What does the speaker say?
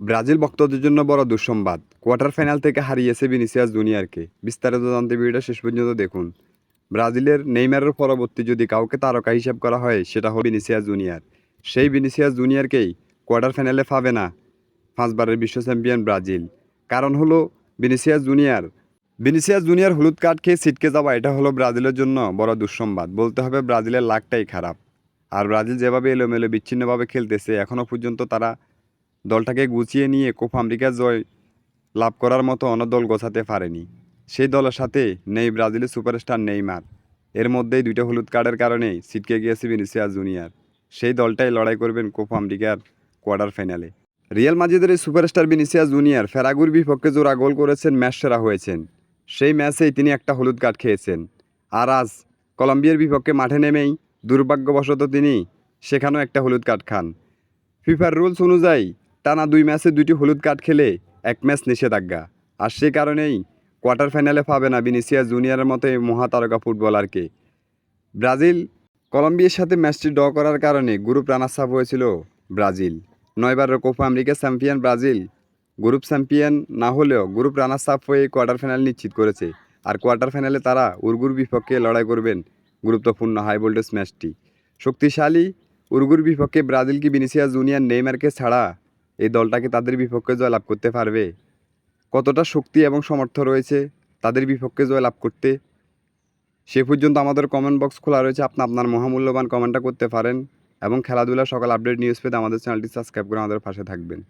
Brazil ভক্তদের জন্য বড় দুঃসংবাদ। কোয়ার্টার ফাইনাল থেকে হারিয়েছে ভিনিসিয়াস জুনিয়রকে। বিস্তারিত জানতে ভিডিওটা শেষ পর্যন্ত দেখুন। ব্রাজিলের নেইমারের পরবর্তী যদি কাউকে তারকা হিসাব করা হয়, সেটা হবে ভিনিসিয়াস জুনিয়র। সেই ভিনিসিয়াস জুনিয়রকেই কোয়ার্টার ফাইনালে পাবে না পাঁচবারের বিশ্ব চ্যাম্পিয়ন ব্রাজিল। কারণ হলো ভিনিসিয়াস জুনিয়র। ভিনিসিয়াস জুনিয়র হলুদ কার্ড খেয়ে ছিটকে যাওয়া, এটা হলো ব্রাজিলের জন্য বড় দুঃসংবাদ। বলতে হবে ব্রাজিলের লাকটাই খারাপ। আর ব্রাজিল যেভাবে এলোমেলো বিচ্ছিন্নভাবে খেলতেছে এখনও পর্যন্ত তারা দলটাকে গুছিয়ে নিয়ে কোপ আমেরিকা জয় লাভ করার মতো অন্য দল গোছাতে পারেনি। সেই দলের সাথে নেই ব্রাজিলের সুপারস্টার নেইমার। এর মধ্যেই দুইটা হলুদ কার্ডের কারণেই ছিটকে গিয়েছে ভিনিসিয়াস জুনিয়র। সেই দলটাই লড়াই করবেন কোপ আমেরিকার কোয়ার্টার ফাইনালে। রিয়াল মাজিদের এই সুপারস্টার ভিনিসিয়াস জুনিয়র ফেরাগুর বিপক্ষে জোড়া গোল করেছেন ম্যাচ সেরা হয়েছেন। সেই ম্যাচেই তিনি একটা হলুদ কার্ড খেয়েছেন। আর আজ কলম্বিয়ার বিপক্ষে মাঠে নেমেই দুর্ভাগ্যবশত তিনি সেখানেও একটা হলুদ কার্ড খান। ফিফার রুলস অনুযায়ী টানা দুই ম্যাচে দুটি হলুদ কার্ড খেলে এক ম্যাচ নিষেধাজ্ঞা। আর সে কারণেই কোয়ার্টার ফাইনালে পাবে না বিনিসিয়া জুনিয়রের মতো এই মহাতারকা ফুটবলারকে। ব্রাজিল, কলম্বিয়ার সাথে ম্যাচটি ড্র করার কারণে গ্রুপ রানার সাপ হয়েছিল Brazil. নয়বারের Copa America champion Brazil, group champion না হলেও গ্রুপ রানার সাপ হয়ে কোয়ার্টার ফাইনাল নিশ্চিত করেছে। আর কোয়ার্টার ফাইনালে তারা উর্গুর বিপক্ষে লড়াই করবেন গুরুত্বপূর্ণ হাই ভোল্টেজ ম্যাচটি। শক্তিশালী উর্গুর বিপক্ষে ব্রাজিল কি বিনিসিয়া জুনিয়র নেইমারকে ছাড়া এই দলটাকে তাদের বিপক্ষে জয়লাভ করতে পারবে। কতটা শক্তি এবং সমর্থ রয়েছে তাদের বিপক্ষে জয়লাভ করতে, সে পর্যন্ত আমাদের কমেন্ট বক্স খোলা রয়েছে। আপনি আপনার মহামূল্যবান কমেন্টটা করতে পারেন এবং খেলাধুলা সকাল আপডেট নিউজ পেতে আমাদের চ্যানেলটি সাবস্ক্রাইব করে আমাদের পাশে থাকবেন।